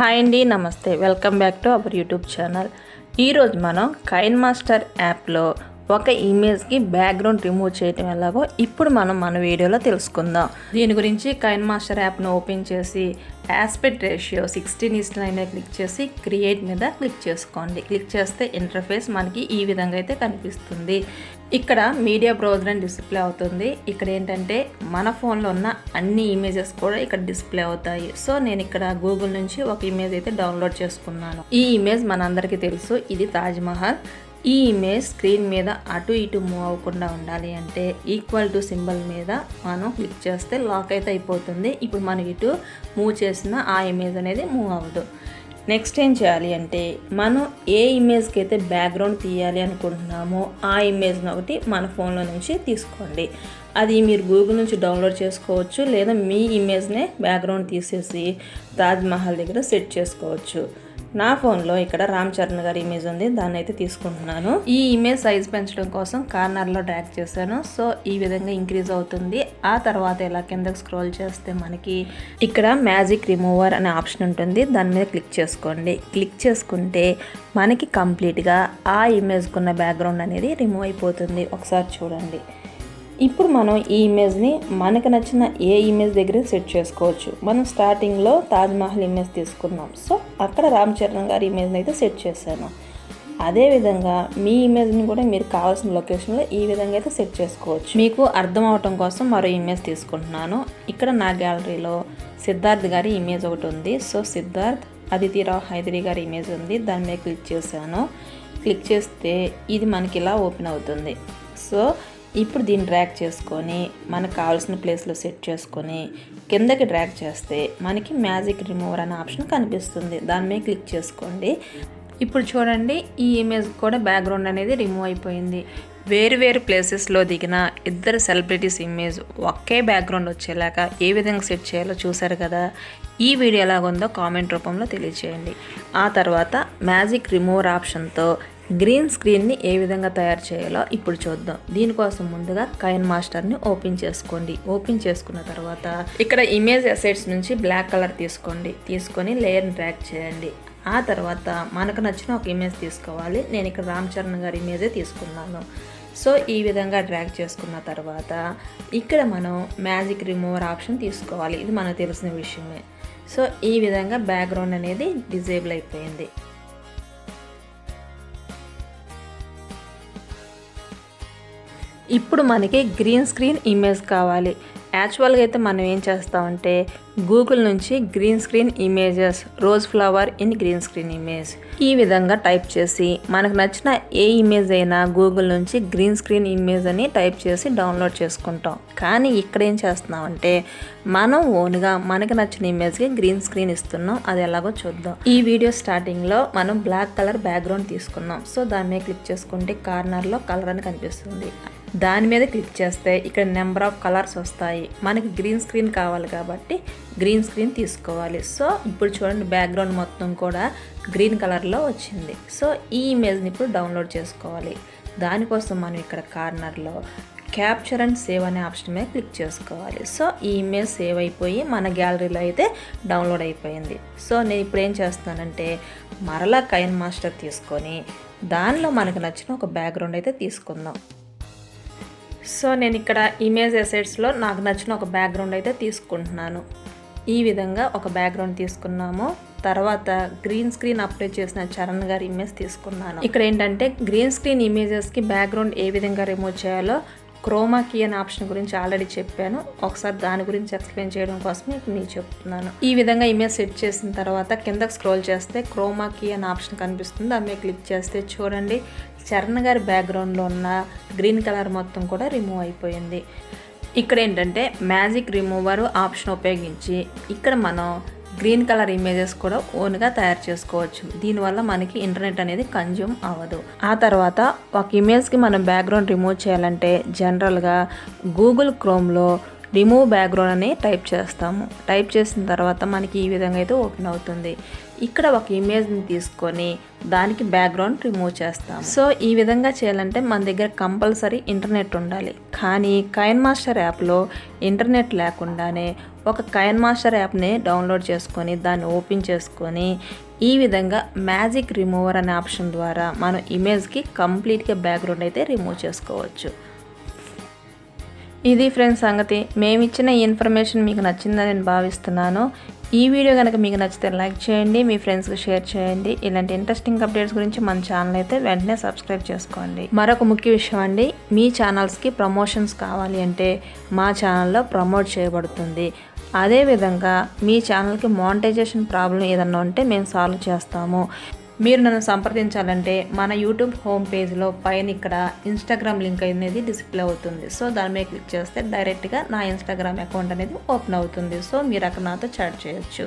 Hi అండి నమస్తే. Welcome back to our YouTube channel. ఈరోజు మనం కైన్ మాస్టర్ యాప్లో ఒక ఇమేజ్కి బ్యాక్గ్రౌండ్ రిమూవ్ చేయటం ఎలాగో ఇప్పుడు మనం మన వీడియోలో తెలుసుకుందాం. దీని గురించి కైన్ మాస్టర్ యాప్ను ఓపెన్ చేసి aspect ratio sixteen is to nine click చేసి క్రియేట్ మీద క్లిక్ చేసుకోండి. క్లిక్ చేస్తే ఇంటర్ఫేస్ మనకి ఈ విధంగా అయితే కనిపిస్తుంది. ఇక్కడ మీడియా బ్రౌజర్ అని డిస్ప్లే అవుతుంది. ఇక్కడ ఏంటంటే మన ఫోన్లో ఉన్న అన్ని ఇమేజెస్ కూడా ఇక్కడ డిస్ప్లే అవుతాయి. సో నేను ఇక్కడ గూగుల్ నుంచి ఒక ఇమేజ్ అయితే డౌన్లోడ్ చేసుకున్నాను. ఈ ఇమేజ్ మనందరికీ తెలుసు. ఇది తాజ్మహల్ ఈ ఇమేజ్ స్క్రీన్ మీద అటు ఇటు మూవ్ అవ్వకుండా ఉండాలి అంటే ఈక్వల్ టు సింబల్ మీద మనం క్లిక్ చేస్తే లాక్ అయితే అయిపోతుంది. ఇప్పుడు మనం ఇటు మూవ్ చేసిన ఆ ఇమేజ్ అనేది మూవ్ అవ్వదు. నెక్స్ట్ ఏం చేయాలి అంటే మనం ఏ ఇమేజ్కి అయితే బ్యాక్గ్రౌండ్ తీయాలి అనుకుంటున్నామో ఆ ఇమేజ్ని ఒకటి మన ఫోన్లో నుంచి తీసుకోండి. అది మీరు గూగుల్ నుంచి డౌన్లోడ్ చేసుకోవచ్చు లేదా మీ ఇమేజ్నే బ్యాక్గ్రౌండ్ తీసేసి తాజ్మహల్ దగ్గర సెట్ చేసుకోవచ్చు. నా ఫోన్లో ఇక్కడ రామ్ చరణ్ గారి ఇమేజ్ ఉంది దాన్ని అయితే తీసుకుంటున్నాను. ఈ ఇమేజ్ సైజ్ పెంచడం కోసం కార్నర్లో డ్రాక్ చేశాను. సో ఈ విధంగా ఇంక్రీజ్ అవుతుంది. ఆ తర్వాత ఇలా కిందకు స్క్రోల్ చేస్తే మనకి ఇక్కడ మ్యాజిక్ రిమూవర్ అనే ఆప్షన్ ఉంటుంది. దాని మీద క్లిక్ చేసుకోండి. క్లిక్ చేసుకుంటే మనకి కంప్లీట్గా ఆ ఇమేజ్కున్న బ్యాక్గ్రౌండ్ అనేది రిమూవ్ అయిపోతుంది. ఒకసారి చూడండి. ఇప్పుడు మనం ఈ ఇమేజ్ని మనకు నచ్చిన ఏ ఇమేజ్ దగ్గర సెట్ చేసుకోవచ్చు. మనం స్టార్టింగ్లో తాజ్మహల్ ఇమేజ్ తీసుకున్నాం సో అక్కడ రామ్ చరణ్ గారి ఇమేజ్ని అయితే సెట్ చేశాను. అదేవిధంగా మీ ఇమేజ్ని కూడా మీరు కావాల్సిన లొకేషన్లో ఈ విధంగా అయితే సెట్ చేసుకోవచ్చు. మీకు అర్థం అవటం కోసం మరో ఇమేజ్ తీసుకుంటున్నాను. ఇక్కడ నా గ్యాలరీలో సిద్ధార్థ్ గారి ఇమేజ్ ఒకటి ఉంది. సో సిద్ధార్థ్ అదితిరావు హైదరి గారి ఇమేజ్ ఉంది. దాని మీద క్లిక్ చేశాను. క్లిక్ చేస్తే ఇది మనకి ఇలా ఓపెన్ అవుతుంది. సో ఇప్పుడు దీన్ని డ్రాగ్ చేసుకొని మనకు కావాల్సిన ప్లేస్లో సెట్ చేసుకొని కిందకి డ్రాగ్ చేస్తే మనకి మ్యాజిక్ రిమూవర్ అనే ఆప్షన్ కనిపిస్తుంది. దాని మీద క్లిక్ చేసుకోండి. ఇప్పుడు చూడండి ఈ ఇమేజ్ కూడా బ్యాక్గ్రౌండ్ అనేది రిమూవ్ అయిపోయింది. వేరు వేరు ప్లేసెస్లో దిగిన ఇద్దరు సెలబ్రిటీస్ ఇమేజ్ ఒకే బ్యాక్గ్రౌండ్ వచ్చేలాగా ఏ విధంగా సెట్ చేయాలో చూసారు కదా? ఈ వీడియో ఎలాగుందో కామెంట్ రూపంలో తెలియచేయండి. ఆ తర్వాత మ్యాజిక్ రిమూవర్ ఆప్షన్తో గ్రీన్ స్క్రీన్ని ఏ విధంగా తయారు చేయాలో ఇప్పుడు చూద్దాం. దీనికోసం ముందుగా కైన్ మాస్టర్ని ఓపెన్ చేసుకోండి. ఓపెన్ చేసుకున్న తర్వాత ఇక్కడ ఇమేజ్ అసెట్స్ నుంచి బ్లాక్ కలర్ తీసుకోండి. తీసుకొని లేయర్ని ట్రాక్ చేయండి. ఆ తర్వాత మనకు నచ్చిన ఒక ఇమేజ్ తీసుకోవాలి. నేను ఇక్కడ రామ్ చరణ్ గారి ఇమేజే తీసుకున్నాను. సో ఈ విధంగా డ్రాగ్ చేసుకున్న తర్వాత ఇక్కడ మనం మ్యాజిక్ రిమూవర్ ఆప్షన్ తీసుకోవాలి. ఇది మనకు తెలిసిన విషయమే. సో ఈ విధంగా బ్యాక్గ్రౌండ్ అనేది డిజేబుల్ అయిపోయింది. ఇప్పుడు మనకి గ్రీన్ స్క్రీన్ ఇమేజ్ కావాలి. యాక్చువల్గా అయితే మనం ఏం చేస్తామంటే గూగుల్ నుంచి green screen images rose flower in green screen image ఈ విధంగా టైప్ చేసి మనకు నచ్చిన ఏ ఇమేజ్ అయినా గూగుల్ నుంచి గ్రీన్ స్క్రీన్ ఇమేజ్ అని టైప్ చేసి డౌన్లోడ్ చేసుకుంటాం. కానీ ఇక్కడ ఏం చేస్తున్నామంటే మనం ఓన్గా మనకు నచ్చిన ఇమేజ్కి గ్రీన్ స్క్రీన్ ఇస్తున్నాం. అది ఎలాగో చూద్దాం. ఈ వీడియో స్టార్టింగ్లో మనం బ్లాక్ కలర్ బ్యాక్గ్రౌండ్ తీసుకున్నాం. సో దాని మీద క్లిక్ చేసుకుంటే కార్నర్లో కలర్ అని కనిపిస్తుంది. దాని మీద క్లిక్ చేస్తే ఇక్కడ నెంబర్ ఆఫ్ కలర్స్ వస్తాయి. మనకి గ్రీన్ స్క్రీన్ కావాలి కాబట్టి గ్రీన్ స్క్రీన్ తీసుకోవాలి. సో ఇప్పుడు చూడండి బ్యాక్గ్రౌండ్ మొత్తం కూడా గ్రీన్ కలర్లో వచ్చింది. సో ఈ ఇమేజ్ని ఇప్పుడు డౌన్లోడ్ చేసుకోవాలి. దానికోసం మనం ఇక్కడ కార్నర్లో క్యాప్చర్ అండ్ సేవ్ అనే ఆప్షన్ మీద క్లిక్ చేసుకోవాలి. సో ఈ ఇమేజ్ సేవ్ అయిపోయి మన గ్యాలరీలో అయితే డౌన్లోడ్ అయిపోయింది. సో నేను ఇప్పుడు ఏం చేస్తానంటే మరలా కైన్ మాస్టర్ తీసుకొని దానిలో మనకు నచ్చిన ఒక బ్యాక్గ్రౌండ్ అయితే తీసుకుందాం. సో నేను ఇక్కడ ఇమేజ్ ఎసెట్స్లో నాకు నచ్చిన ఒక బ్యాక్గ్రౌండ్ అయితే తీసుకుంటున్నాను. ఈ విధంగా ఒక బ్యాక్గ్రౌండ్ తీసుకున్నాము. తర్వాత గ్రీన్ స్క్రీన్ అప్లై చేసిన చరణ్ గారి ఇమేజ్ తీసుకున్నాను. ఇక్కడ ఏంటంటే గ్రీన్ స్క్రీన్ ఇమేజెస్కి బ్యాక్గ్రౌండ్ ఏ విధంగా రిమూవ్ చేయాలో క్రోమా కీ అనే ఆప్షన్ గురించి ఆల్రెడీ చెప్పాను. ఒకసారి దాని గురించి ఎక్స్ప్లెయిన్ చేయడం కోసం మీకు నేను చెప్తున్నాను. ఈ విధంగా ఇమేజ్ సెట్ చేసిన తర్వాత కిందకు స్క్రోల్ చేస్తే క్రోమా కీ అనే ఆప్షన్ కనిపిస్తుంది. దాని క్లిక్ చేస్తే చూడండి చరణ్ గారి బ్యాక్గ్రౌండ్లో ఉన్న గ్రీన్ కలర్ మొత్తం కూడా రిమూవ్ అయిపోయింది. ఇక్కడ ఏంటంటే మ్యాజిక్ రిమూవర్ ఆప్షన్ ఉపయోగించి ఇక్కడ మనం గ్రీన్ కలర్ ఇమేజెస్ కూడా ఓన్గా తయారు చేసుకోవచ్చు. దీనివల్ల మనకి ఇంటర్నెట్ అనేది కన్జ్యూమ్ అవ్వదు. ఆ తర్వాత ఒక ఇమేజ్కి మనం బ్యాక్గ్రౌండ్ రిమూవ్ చేయాలంటే జనరల్గా గూగుల్ క్రోమ్లో రిమూవ్ బ్యాక్గ్రౌండ్ అని టైప్ చేస్తాము. టైప్ చేసిన తర్వాత మనకి ఈ విధంగా అయితే ఓపెన్ అవుతుంది. ఇక్కడ ఒక ఇమేజ్ని తీసుకొని దానికి బ్యాక్గ్రౌండ్ రిమూవ్ చేస్తాం సో ఈ విధంగా చేయాలంటే మన దగ్గర కంపల్సరీ ఇంటర్నెట్ ఉండాలి. కానీ కైన్ మాస్టర్ యాప్లో ఇంటర్నెట్ లేకుండానే ఒక కైన్ మాస్టర్ యాప్ని డౌన్లోడ్ చేసుకొని దాన్ని ఓపెన్ చేసుకొని ఈ విధంగా మ్యాజిక్ రిమూవర్ అనే ఆప్షన్ ద్వారా మనం ఇమేజ్కి కంప్లీట్గా బ్యాక్గ్రౌండ్ అయితే రిమూవ్ చేసుకోవచ్చు. ఇది ఫ్రెండ్స్ సంగతి. మేమిచ్చిన ఈ ఇన్ఫర్మేషన్ మీకు నచ్చిందని నేను భావిస్తున్నాను. ఈ వీడియో కనుక మీకు నచ్చితే లైక్ చేయండి మీ ఫ్రెండ్స్కి షేర్ చేయండి. ఇలాంటి ఇంట్రెస్టింగ్ అప్డేట్స్ గురించి మన ఛానల్ అయితే వెంటనే సబ్స్క్రైబ్ చేసుకోండి. మరొక ముఖ్య విషయం అండి మీ ఛానల్స్కి ప్రమోషన్స్ కావాలి అంటే మా ఛానల్లో ప్రమోట్ చేయబడుతుంది. అదేవిధంగా మీ ఛానల్కి మానిటైజేషన్ ప్రాబ్లం ఏదన్నా ఉంటే మేము సాల్వ్ చేస్తాము. మీరు నన్ను సంప్రదించాలంటే మన యూట్యూబ్ హోమ్ పేజ్లో పైన ఇక్కడ ఇన్స్టాగ్రామ్ లింక్ అనేది డిస్ప్లే అవుతుంది. సో దాని మీద క్లిక్ చేస్తే డైరెక్ట్గా నా ఇన్స్టాగ్రామ్ అకౌంట్ అనేది ఓపెన్ అవుతుంది. సో మీరు అక్కడ నాతో చాట్ చేయొచ్చు.